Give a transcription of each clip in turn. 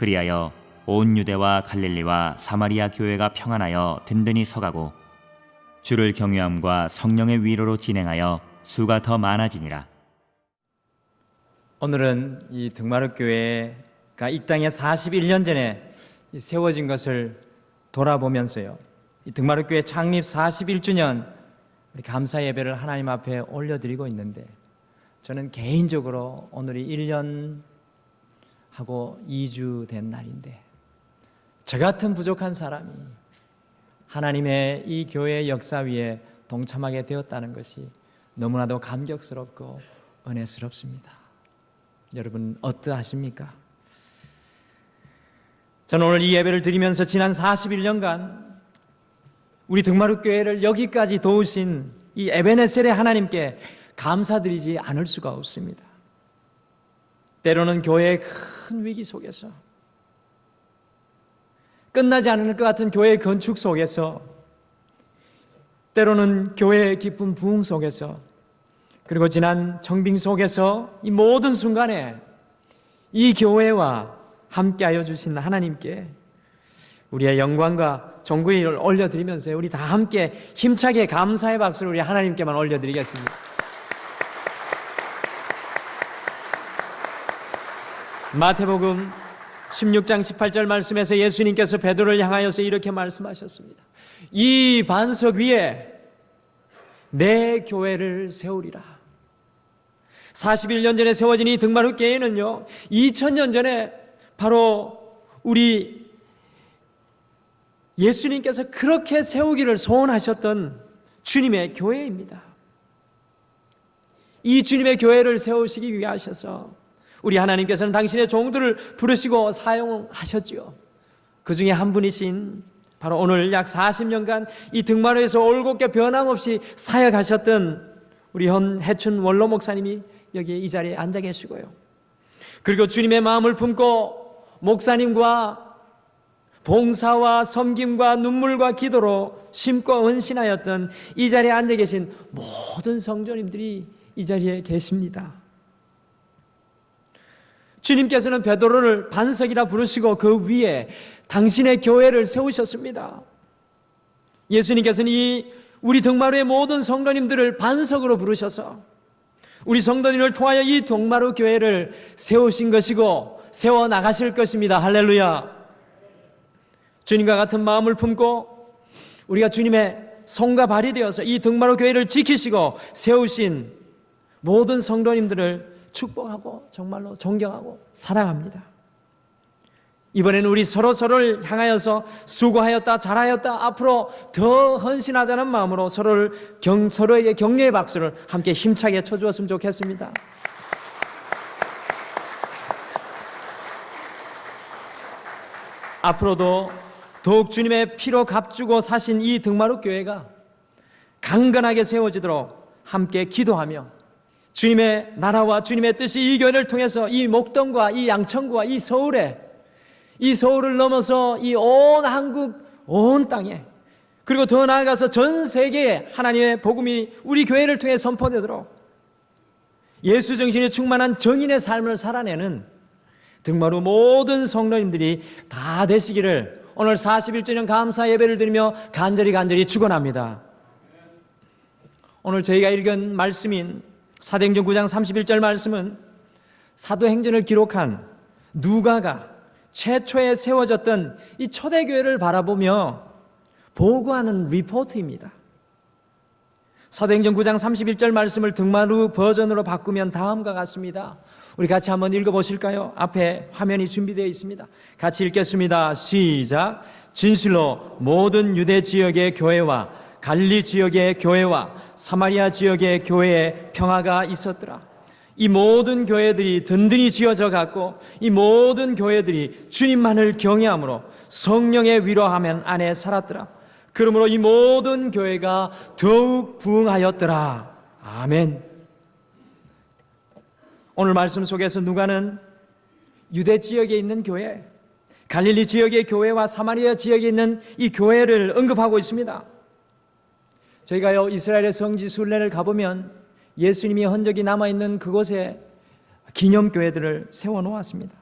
그리하여 온 유대와 갈릴리와 사마리아 교회가 평안하여 든든히 서가고 주를 경외함과 성령의 위로로 진행하여 수가 더 많아지니라. 오늘은 이 등마루 교회가 이 땅에 41년 전에 이 세워진 것을 돌아보면서요. 이 등마루 교회 창립 41주년 우리 감사 예배를 하나님 앞에 올려드리고 있는데 저는 개인적으로 오늘이 1년 하고 2주 된 날인데 저 같은 부족한 사람이 하나님의 이 교회의 역사 위에 동참하게 되었다는 것이 너무나도 감격스럽고 은혜스럽습니다. 여러분 어떠하십니까? 저는 오늘 이 예배를 드리면서 지난 41년간 우리 등마루 교회를 여기까지 도우신 이 에베네셀의 하나님께 감사드리지 않을 수가 없습니다. 때로는 교회의 큰 위기 속에서 끝나지 않을 것 같은 교회의 건축 속에서 때로는 교회의 기쁜 부흥 속에서 그리고 지난 청빙 속에서 이 모든 순간에 이 교회와 함께하여 주신 하나님께 우리의 영광과 존귀를 올려드리면서 우리 다 함께 힘차게 감사의 박수를 우리 하나님께만 올려드리겠습니다. 마태복음 16장 18절 말씀에서 예수님께서 베드로를 향하여서 이렇게 말씀하셨습니다. 이 반석 위에 내 교회를 세우리라. 41년 전에 세워진 이 등마루 교회는요, 2000년 전에 바로 우리 예수님께서 그렇게 세우기를 소원하셨던 주님의 교회입니다. 이 주님의 교회를 세우시기 위하셔서 우리 하나님께서는 당신의 종들을 부르시고 사용하셨지요. 그 중에 한 분이신 바로 오늘 약 40년간 이 등마루에서 올곧게 변함없이 사역하셨던 우리 현 해춘 원로 목사님이 여기 이 자리에 앉아 계시고요. 그리고 주님의 마음을 품고 목사님과 봉사와 섬김과 눈물과 기도로 심고 헌신하였던 이 자리에 앉아 계신 모든 성도님들이 이 자리에 계십니다. 주님께서는 베드로를 반석이라 부르시고 그 위에 당신의 교회를 세우셨습니다. 예수님께서는 이 우리 등마루의 모든 성도님들을 반석으로 부르셔서 우리 성도님을 통하여 이 동마루 교회를 세우신 것이고 세워 나가실 것입니다. 할렐루야. 주님과 같은 마음을 품고 우리가 주님의 손과 발이 되어서 이 등마루 교회를 지키시고 세우신 모든 성도님들을 축복하고 정말로 존경하고 사랑합니다. 이번에는 우리 서로 서로를 향하여서 수고하였다, 잘하였다, 앞으로 더 헌신하자는 마음으로 서로를 경, 서로에게 격려의 박수를 함께 힘차게 쳐주었으면 좋겠습니다. 앞으로도 더욱 주님의 피로 값주고 사신 이 등마루 교회가 강건하게 세워지도록 함께 기도하며 주님의 나라와 주님의 뜻이 이 교회를 통해서 이 목동과 이 양천구와 이 서울에 이 서울을 넘어서 이 온 한국 온 땅에 그리고 더 나아가서 전 세계에 하나님의 복음이 우리 교회를 통해 선포되도록 예수 정신이 충만한 정인의 삶을 살아내는 등마루 모든 성도님들이 다 되시기를 오늘 41주년 감사 예배를 드리며 간절히 간절히 축원합니다. 오늘 저희가 읽은 말씀인 사도행전 9장 31절 말씀은 사도행전을 기록한 누가가 최초에 세워졌던 이 초대교회를 바라보며 보고하는 리포트입니다. 사도행전 9장 31절 말씀을 등마루 버전으로 바꾸면 다음과 같습니다. 우리 같이 한번 읽어보실까요? 앞에 화면이 준비되어 있습니다. 같이 읽겠습니다. 시작. 진실로 모든 유대 지역의 교회와 갈리 지역의 교회와 사마리아 지역의 교회에 평화가 있었더라. 이 모든 교회들이 든든히 지어져 갔고 이 모든 교회들이 주님만을 경외함으로 성령의 위로하면 안에 살았더라. 그러므로 이 모든 교회가 더욱 부흥하였더라. 아멘. 오늘 말씀 속에서 누가는 유대 지역에 있는 교회, 갈릴리 지역의 교회와 사마리아 지역에 있는 이 교회를 언급하고 있습니다. 저희가요 이스라엘의 성지 순례를 가보면 예수님이 흔적이 남아 있는 그곳에 기념 교회들을 세워 놓았습니다.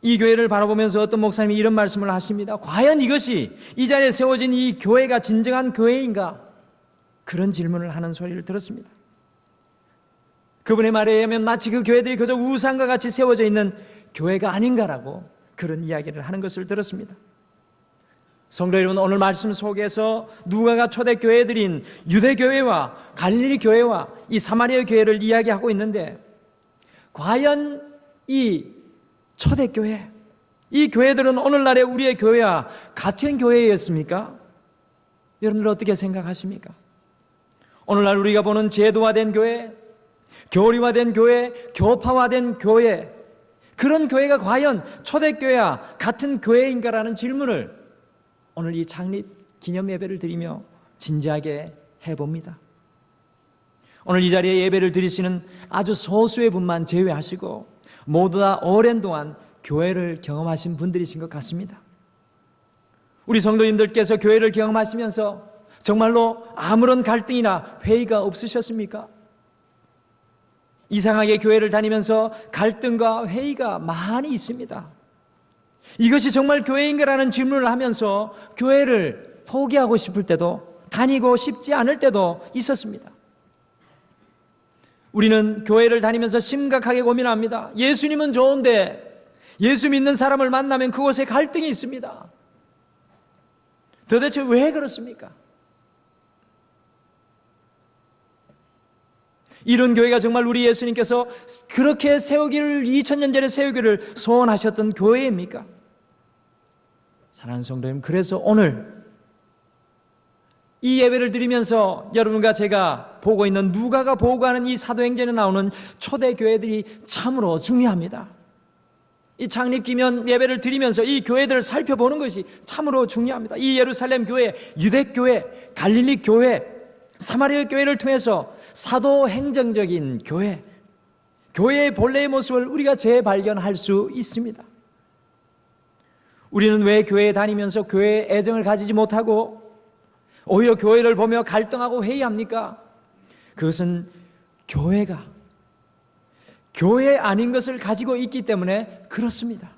이 교회를 바라보면서 어떤 목사님이 이런 말씀을 하십니다. 과연 이것이 이 자리에 세워진 이 교회가 진정한 교회인가? 그런 질문을 하는 소리를 들었습니다. 그분의 말에 의하면 마치 그 교회들이 그저 우상과 같이 세워져 있는 교회가 아닌가라고 그런 이야기를 하는 것을 들었습니다. 성도 여러분 오늘 말씀 속에서 누가가 초대 교회들인 유대 교회와 갈릴리 교회와 이 사마리아 교회를 이야기하고 있는데 과연 이 초대 교회 이 교회들은 오늘날의 우리의 교회와 같은 교회였습니까? 여러분들 어떻게 생각하십니까? 오늘날 우리가 보는 제도화된 교회, 교리화된 교회, 교파화된 교회 그런 교회가 과연 초대교회와 같은 교회인가라는 질문을 오늘 이 창립 기념 예배를 드리며 진지하게 해봅니다. 오늘 이 자리에 예배를 드리시는 아주 소수의 분만 제외하시고 모두 다 오랜 동안 교회를 경험하신 분들이신 것 같습니다. 우리 성도님들께서 교회를 경험하시면서 정말로 아무런 갈등이나 회의가 없으셨습니까? 이상하게 교회를 다니면서 갈등과 회의가 많이 있습니다. 이것이 정말 교회인가라는 질문을 하면서 교회를 포기하고 싶을 때도 다니고 싶지 않을 때도 있었습니다. 우리는 교회를 다니면서 심각하게 고민합니다. 예수님은 좋은데 예수 믿는 사람을 만나면 그곳에 갈등이 있습니다. 도대체 왜 그렇습니까? 이런 교회가 정말 우리 예수님께서 그렇게 세우기를 2000년 전에 세우기를 소원하셨던 교회입니까? 사랑하는 성도님, 그래서 오늘 이 예배를 드리면서 여러분과 제가 보고 있는 누가가 보고하는 이 사도행전에 나오는 초대 교회들이 참으로 중요합니다. 이 창립 기념 예배를 드리면서 이 교회들을 살펴보는 것이 참으로 중요합니다. 이 예루살렘 교회, 유대 교회, 갈릴리 교회, 사마리아 교회를 통해서 사도 행정적인 교회, 교회의 본래의 모습을 우리가 재발견할 수 있습니다. 우리는 왜 교회에 다니면서 교회에 애정을 가지지 못하고 오히려 교회를 보며 갈등하고 회의합니까? 그것은 교회가 교회 아닌 것을 가지고 있기 때문에 그렇습니다.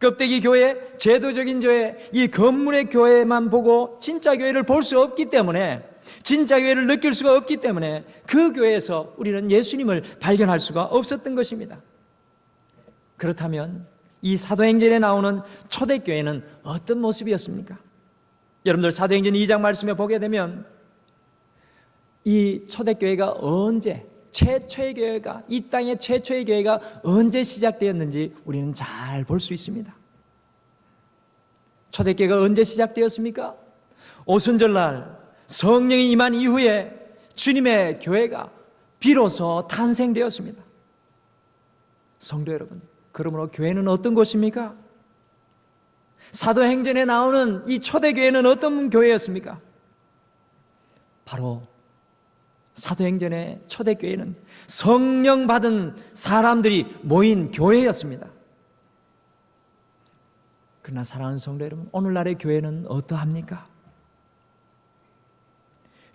껍데기 교회, 제도적인 교회, 이 건물의 교회만 보고 진짜 교회를 볼 수 없기 때문에 진짜 교회를 느낄 수가 없기 때문에 그 교회에서 우리는 예수님을 발견할 수가 없었던 것입니다. 그렇다면 이 사도행전에 나오는 초대교회는 어떤 모습이었습니까? 여러분들 사도행전 2장 말씀에 보게 되면 이 초대교회가 언제 최초의 교회가 이 땅의 최초의 교회가 언제 시작되었는지 우리는 잘 볼 수 있습니다. 초대교회가 언제 시작되었습니까? 오순절날 성령이 임한 이후에 주님의 교회가 비로소 탄생되었습니다. 성도 여러분, 그러므로 교회는 어떤 곳입니까? 사도행전에 나오는 이 초대교회는 어떤 교회였습니까? 바로 사도행전의 초대교회는 성령 받은 사람들이 모인 교회였습니다. 그러나 사랑하는 성도 여러분, 오늘날의 교회는 어떠합니까?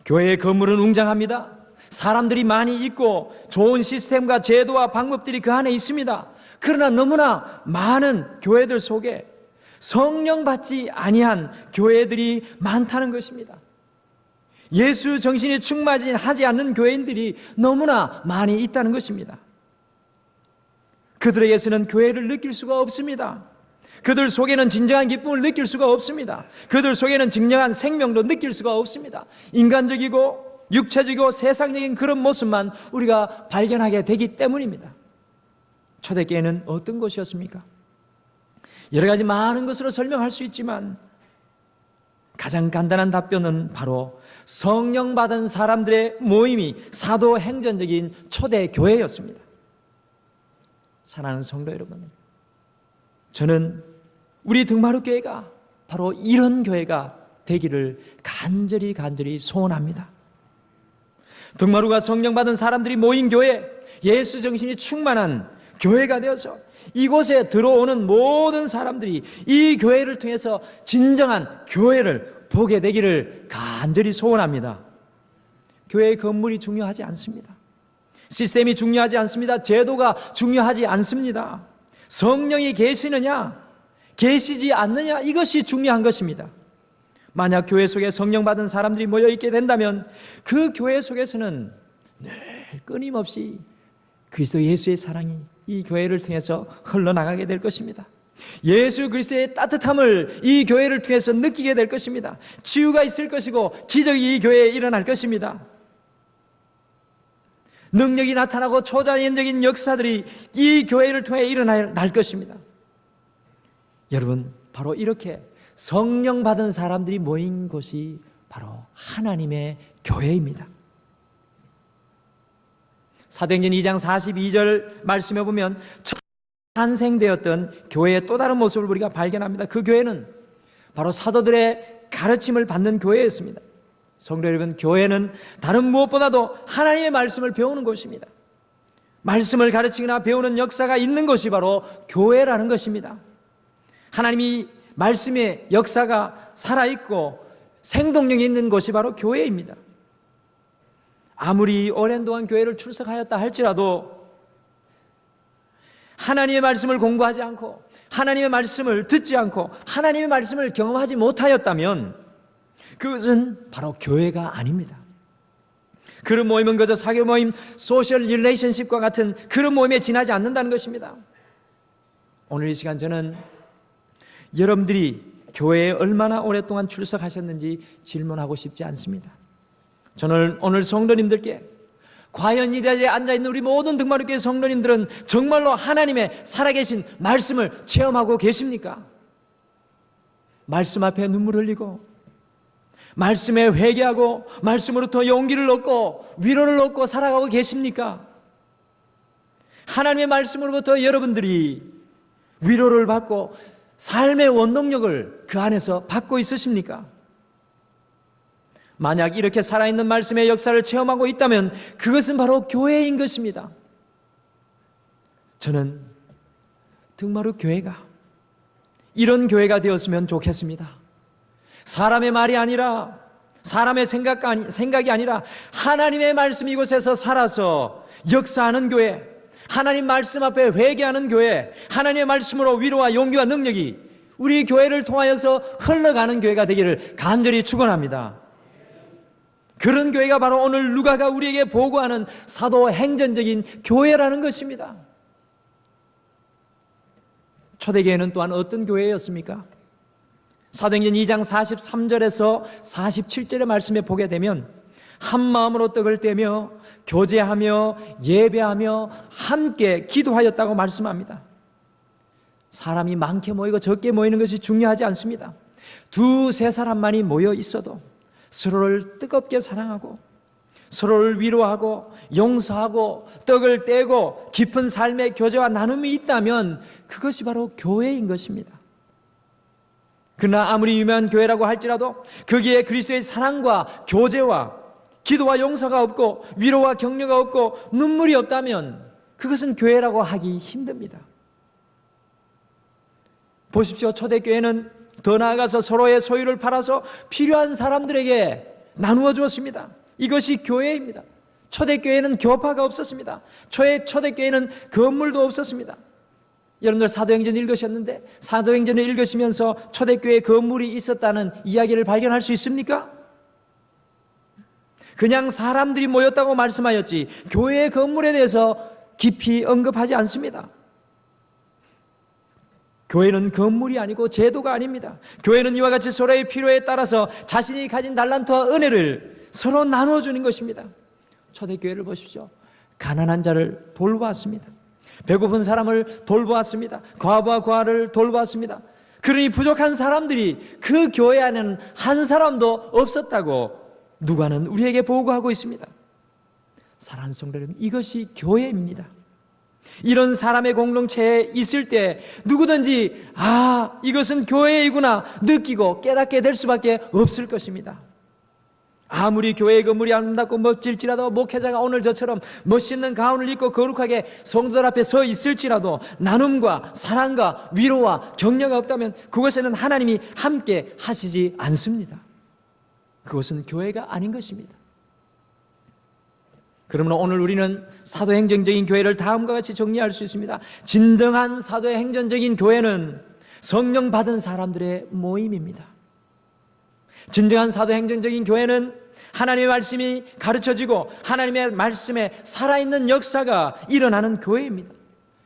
교회의 건물은 웅장합니다. 사람들이 많이 있고 좋은 시스템과 제도와 방법들이 그 안에 있습니다. 그러나 너무나 많은 교회들 속에 성령 받지 아니한 교회들이 많다는 것입니다. 예수 정신이 충만하지 않는 교회인들이 너무나 많이 있다는 것입니다. 그들에게서는 교회를 느낄 수가 없습니다. 그들 속에는 진정한 기쁨을 느낄 수가 없습니다. 그들 속에는 진정한 생명도 느낄 수가 없습니다. 인간적이고 육체적이고 세상적인 그런 모습만 우리가 발견하게 되기 때문입니다. 초대교회는 어떤 것이었습니까? 여러 가지 많은 것으로 설명할 수 있지만 가장 간단한 답변은 바로 성령 받은 사람들의 모임이 사도 행전적인 초대 교회였습니다. 사랑하는 성도 여러분, 저는 우리 등마루 교회가 바로 이런 교회가 되기를 간절히 간절히 소원합니다. 등마루가 성령 받은 사람들이 모인 교회, 예수 정신이 충만한 교회가 되어서 이곳에 들어오는 모든 사람들이 이 교회를 통해서 진정한 교회를 보게 되기를 간절히 소원합니다. 교회의 건물이 중요하지 않습니다. 시스템이 중요하지 않습니다. 제도가 중요하지 않습니다. 성령이 계시느냐, 계시지 않느냐, 이것이 중요한 것입니다. 만약 교회 속에 성령 받은 사람들이 모여 있게 된다면 그 교회 속에서는 늘 끊임없이 그리스도 예수의 사랑이 이 교회를 통해서 흘러나가게 될 것입니다. 예수 그리스도의 따뜻함을 이 교회를 통해서 느끼게 될 것입니다. 치유가 있을 것이고 기적이 이 교회에 일어날 것입니다. 능력이 나타나고 초자연적인 역사들이 이 교회를 통해 일어날 것입니다. 여러분, 바로 이렇게 성령 받은 사람들이 모인 곳이 바로 하나님의 교회입니다. 사도행전 2장 42절 말씀해 보면 탄생되었던 교회의 또 다른 모습을 우리가 발견합니다. 그 교회는 바로 사도들의 가르침을 받는 교회였습니다. 성도 여러분, 교회는 다른 무엇보다도 하나님의 말씀을 배우는 곳입니다. 말씀을 가르치거나 배우는 역사가 있는 것이 바로 교회라는 것입니다. 하나님이 말씀의 역사가 살아있고 생동력이 있는 곳이 바로 교회입니다. 아무리 오랜 동안 교회를 출석하였다 할지라도 하나님의 말씀을 공부하지 않고 하나님의 말씀을 듣지 않고 하나님의 말씀을 경험하지 못하였다면 그것은 바로 교회가 아닙니다. 그런 모임은 그저 사교 모임, 소셜 릴레이션십과 같은 그런 모임에 지나지 않는다는 것입니다. 오늘 이 시간 저는 여러분들이 교회에 얼마나 오랫동안 출석하셨는지 질문하고 싶지 않습니다. 저는 오늘 성도님들께 과연 이 자리에 앉아있는 우리 모든 등마루교회 성도님들은 정말로 하나님의 살아계신 말씀을 체험하고 계십니까? 말씀 앞에 눈물 흘리고 말씀에 회개하고 말씀으로부터 용기를 얻고 위로를 얻고 살아가고 계십니까? 하나님의 말씀으로부터 여러분들이 위로를 받고 삶의 원동력을 그 안에서 받고 있으십니까? 만약 이렇게 살아있는 말씀의 역사를 체험하고 있다면 그것은 바로 교회인 것입니다. 저는 등마루 교회가 이런 교회가 되었으면 좋겠습니다. 사람의 말이 아니라 사람의 생각, 생각이 아니라 하나님의 말씀 이곳에서 살아서 역사하는 교회, 하나님 말씀 앞에 회개하는 교회, 하나님의 말씀으로 위로와 용기와 능력이 우리 교회를 통하여서 흘러가는 교회가 되기를 간절히 축원합니다. 그런 교회가 바로 오늘 누가가 우리에게 보고하는 사도 행전적인 교회라는 것입니다. 초대교회는 또한 어떤 교회였습니까? 사도행전 2장 43절에서 47절의 말씀에 보게 되면 한 마음으로 떡을 떼며 교제하며 예배하며 함께 기도하였다고 말씀합니다. 사람이 많게 모이고 적게 모이는 것이 중요하지 않습니다. 두세 사람만이 모여 있어도 서로를 뜨겁게 사랑하고 서로를 위로하고 용서하고 떡을 떼고 깊은 삶의 교제와 나눔이 있다면 그것이 바로 교회인 것입니다. 그러나 아무리 유명한 교회라고 할지라도 거기에 그리스도의 사랑과 교제와 기도와 용서가 없고 위로와 격려가 없고 눈물이 없다면 그것은 교회라고 하기 힘듭니다. 보십시오. 초대교회는 더 나아가서 서로의 소유를 팔아서 필요한 사람들에게 나누어 주었습니다. 이것이 교회입니다. 초대교회는 교파가 없었습니다. 초대, 초대교회는 건물도 없었습니다. 여러분들 사도행전 읽으셨는데 사도행전을 읽으시면서 초대교회 건물이 있었다는 이야기를 발견할 수 있습니까? 그냥 사람들이 모였다고 말씀하였지 교회의 건물에 대해서 깊이 언급하지 않습니다. 교회는 건물이 아니고 제도가 아닙니다. 교회는 이와 같이 서로의 필요에 따라서 자신이 가진 달란트와 은혜를 서로 나눠주는 것입니다. 초대교회를 보십시오. 가난한 자를 돌보았습니다. 배고픈 사람을 돌보았습니다. 과부와 과를 돌보았습니다. 그러니 부족한 사람들이 그 교회 안에는 한 사람도 없었다고 누가는 우리에게 보고하고 있습니다. 사랑하는 성도 여러분, 이것이 교회입니다. 이런 사람의 공동체에 있을 때 누구든지 아, 이것은 교회이구나 느끼고 깨닫게 될 수밖에 없을 것입니다. 아무리 교회의 건물이 아름답고 멋질지라도 목회자가 오늘 저처럼 멋있는 가운을 입고 거룩하게 성도들 앞에 서 있을지라도 나눔과 사랑과 위로와 격려가 없다면 그것에는 하나님이 함께 하시지 않습니다. 그것은 교회가 아닌 것입니다. 그러므로 오늘 우리는 사도행정적인 교회를 다음과 같이 정리할 수 있습니다. 진정한 사도의 행전적인 교회는 성령 받은 사람들의 모임입니다. 진정한 사도행전적인 교회는 하나님의 말씀이 가르쳐지고 하나님의 말씀에 살아있는 역사가 일어나는 교회입니다.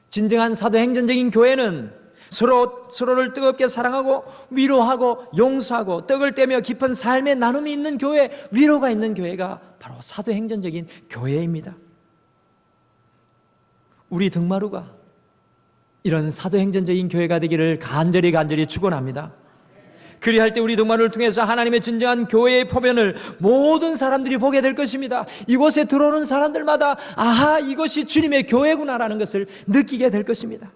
진정한 사도행전적인 교회는 서로 서로를 뜨겁게 사랑하고 위로하고 용서하고 떡을 떼며 깊은 삶의 나눔이 있는 교회, 위로가 있는 교회가 바로 사도행전적인 교회입니다. 우리 등마루가 이런 사도행전적인 교회가 되기를 간절히 간절히 축원합니다. 그리할 때 우리 동마를 통해서 하나님의 진정한 교회의 포변을 모든 사람들이 보게 될 것입니다. 이곳에 들어오는 사람들마다 아하 이것이 주님의 교회구나라는 것을 느끼게 될 것입니다.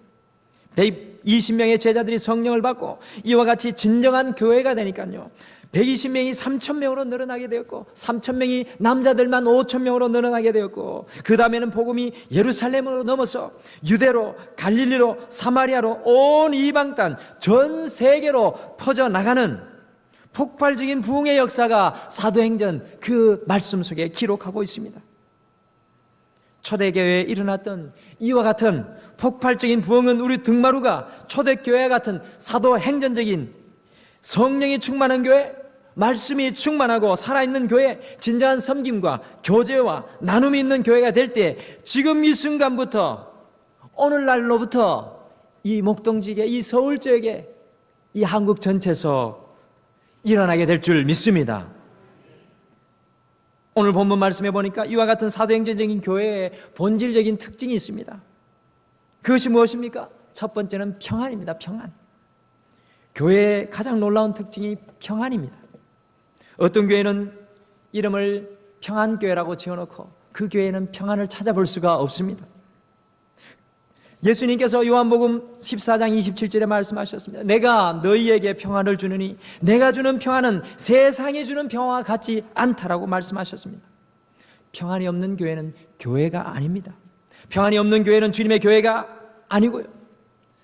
120명의 제자들이 성령을 받고 이와 같이 진정한 교회가 되니까요. 120명이 3천명으로 늘어나게 되었고 3천명이 남자들만 5천명으로 늘어나게 되었고 그 다음에는 복음이 예루살렘으로 넘어서 유대로 갈릴리로 사마리아로 온 이방 땅전 세계로 퍼져나가는 폭발적인 부흥의 역사가 사도행전 그 말씀 속에 기록하고 있습니다. 초대교회에 일어났던 이와 같은 폭발적인 부흥은 우리 등마루가 초대교회 같은 사도행전적인 성령이 충만한 교회, 말씀이 충만하고 살아있는 교회, 진정한 섬김과 교제와 나눔이 있는 교회가 될 때 지금 이 순간부터 오늘날로부터 이 목동지계, 이 서울 지역에 이 한국 전체에서 일어나게 될 줄 믿습니다. 오늘 본문 말씀해 보니까 이와 같은 사도행전적인 교회의 본질적인 특징이 있습니다. 그것이 무엇입니까? 첫 번째는 평안입니다. 평안. 교회의 가장 놀라운 특징이 평안입니다. 어떤 교회는 이름을 평안교회라고 지어놓고 그 교회는 평안을 찾아볼 수가 없습니다. 예수님께서 요한복음 14장 27절에 말씀하셨습니다. 내가 너희에게 평안을 주느니 내가 주는 평안은 세상이 주는 평화와 같지 않다라고 말씀하셨습니다. 평안이 없는 교회는 교회가 아닙니다. 평안이 없는 교회는 주님의 교회가 아니고요.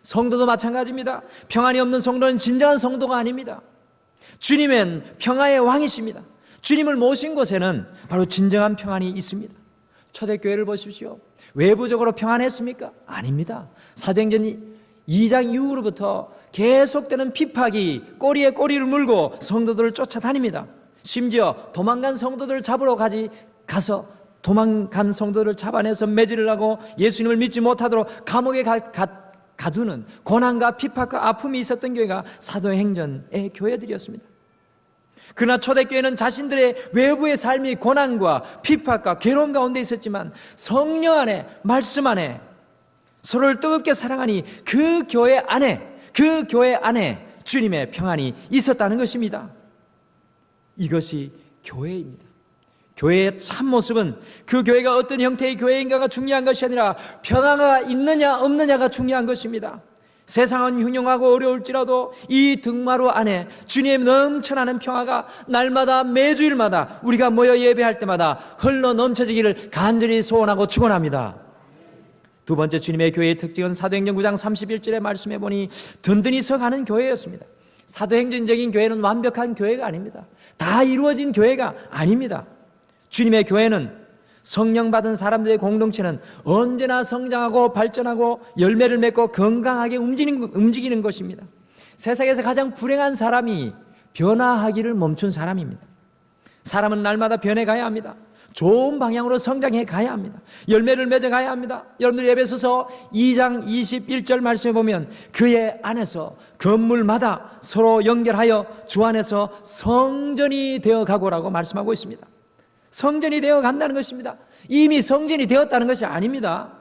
성도도 마찬가지입니다. 평안이 없는 성도는 진정한 성도가 아닙니다. 주님은 평화의 왕이십니다. 주님을 모신 곳에는 바로 진정한 평안이 있습니다. 초대교회를 보십시오. 외부적으로 평안했습니까? 아닙니다. 사도행전 2장 이후로부터 계속되는 핍박이 꼬리에 꼬리를 물고 성도들을 쫓아다닙니다. 심지어 도망간 성도들을 잡으러 가지 가서 도망간 성도들을 잡아내서 매질을 하고 예수님을 믿지 못하도록 감옥에 가, 가, 가두는 고난과 핍박과 아픔이 있었던 교회가 사도행전의 교회들이었습니다. 그러나 초대교회는 자신들의 외부의 삶이 고난과 핍박과 괴로움 가운데 있었지만 성령 안에 말씀 안에 서로를 뜨겁게 사랑하니 그 교회 안에 그 교회 안에 주님의 평안이 있었다는 것입니다. 이것이 교회입니다. 교회의 참 모습은 그 교회가 어떤 형태의 교회인가가 중요한 것이 아니라 평화가 있느냐 없느냐가 중요한 것입니다. 세상은 흉흉하고 어려울지라도 이 등마루 안에 주님의 넘쳐나는 평화가 날마다 매주일마다 우리가 모여 예배할 때마다 흘러 넘쳐지기를 간절히 소원하고 축원합니다. 두 번째 주님의 교회의 특징은 사도행전 9장 31절에 말씀해 보니 든든히 서가는 교회였습니다. 사도행전적인 교회는 완벽한 교회가 아닙니다. 다 이루어진 교회가 아닙니다. 주님의 교회는 성령 받은 사람들의 공동체는 언제나 성장하고 발전하고 열매를 맺고 건강하게 움직이는, 움직이는 것입니다. 세상에서 가장 불행한 사람이 변화하기를 멈춘 사람입니다. 사람은 날마다 변해가야 합니다. 좋은 방향으로 성장해 가야 합니다. 열매를 맺어 가야 합니다. 여러분들 예배소서 2장 21절 말씀해 보면 그의 안에서 건물마다 서로 연결하여 주 안에서 성전이 되어 가고라고 말씀하고 있습니다. 성전이 되어 간다는 것입니다. 이미 성전이 되었다는 것이 아닙니다.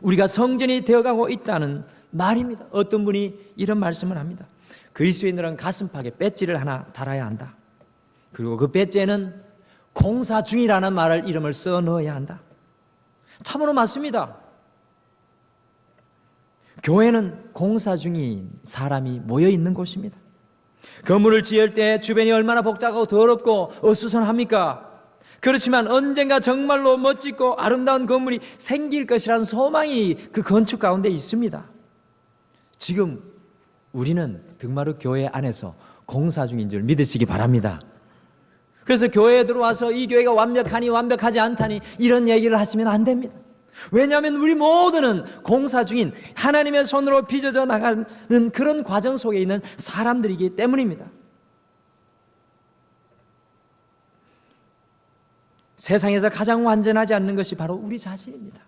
우리가 성전이 되어 가고 있다는 말입니다. 어떤 분이 이런 말씀을 합니다. 그리스도인들은 가슴팍에 배지를 하나 달아야 한다. 그리고 그 배지에는 공사 중이라는 말을 이름을 써 넣어야 한다. 참으로 맞습니다. 교회는 공사 중인 사람이 모여 있는 곳입니다. 건물을 지을 때 주변이 얼마나 복잡하고 더럽고 어수선합니까? 그렇지만 언젠가 정말로 멋지고 아름다운 건물이 생길 것이라는 소망이 그 건축 가운데 있습니다. 지금 우리는 등마루 교회 안에서 공사 중인 줄 믿으시기 바랍니다. 그래서 교회에 들어와서 이 교회가 완벽하니 완벽하지 않다니 이런 얘기를 하시면 안 됩니다. 왜냐하면 우리 모두는 공사 중인 하나님의 손으로 빚어져 나가는 그런 과정 속에 있는 사람들이기 때문입니다. 세상에서 가장 완전하지 않는 것이 바로 우리 자신입니다.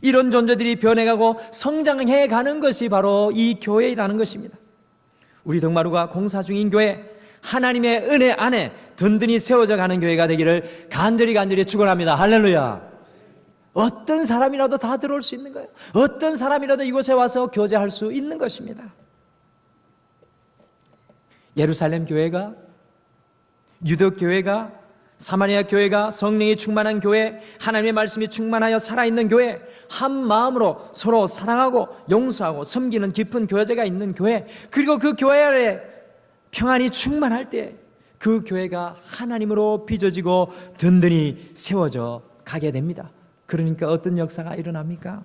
이런 존재들이 변해가고 성장해 가는 것이 바로 이 교회라는 것입니다. 우리 덕마루가 공사 중인 교회, 하나님의 은혜 안에 든든히 세워져 가는 교회가 되기를 간절히 간절히 축원합니다. 할렐루야. 어떤 사람이라도 다 들어올 수 있는 거예요. 어떤 사람이라도 이곳에 와서 교제할 수 있는 것입니다. 예루살렘 교회가 유독 교회가 사마리아 교회가 성령이 충만한 교회, 하나님의 말씀이 충만하여 살아있는 교회, 한 마음으로 서로 사랑하고 용서하고 섬기는 깊은 교제가 있는 교회, 그리고 그 교회 안에 평안이 충만할 때 그 교회가 하나님으로 빚어지고 든든히 세워져 가게 됩니다. 그러니까 어떤 역사가 일어납니까?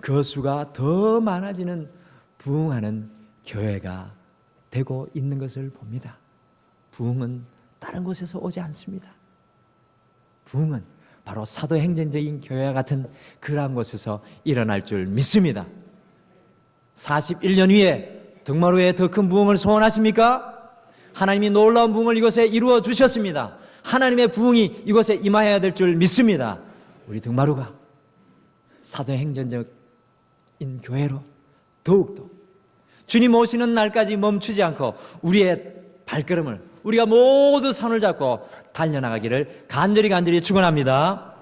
그 수가 더 많아지는 부흥하는 교회가 되고 있는 것을 봅니다. 부흥은 다른 곳에서 오지 않습니다. 부흥은 바로 사도행전적인 교회와 같은 그러한 곳에서 일어날 줄 믿습니다. 41년 후에 등마루에 더 큰 부흥을 소원하십니까? 하나님이 놀라운 부흥을 이곳에 이루어 주셨습니다. 하나님의 부흥이 이곳에 임하여야 될 줄 믿습니다. 우리 등마루가 사도행전적인 교회로 더욱더 주님 오시는 날까지 멈추지 않고 우리의 발걸음을 우리가 모두 손을 잡고 달려나가기를 간절히 간절히 축원합니다.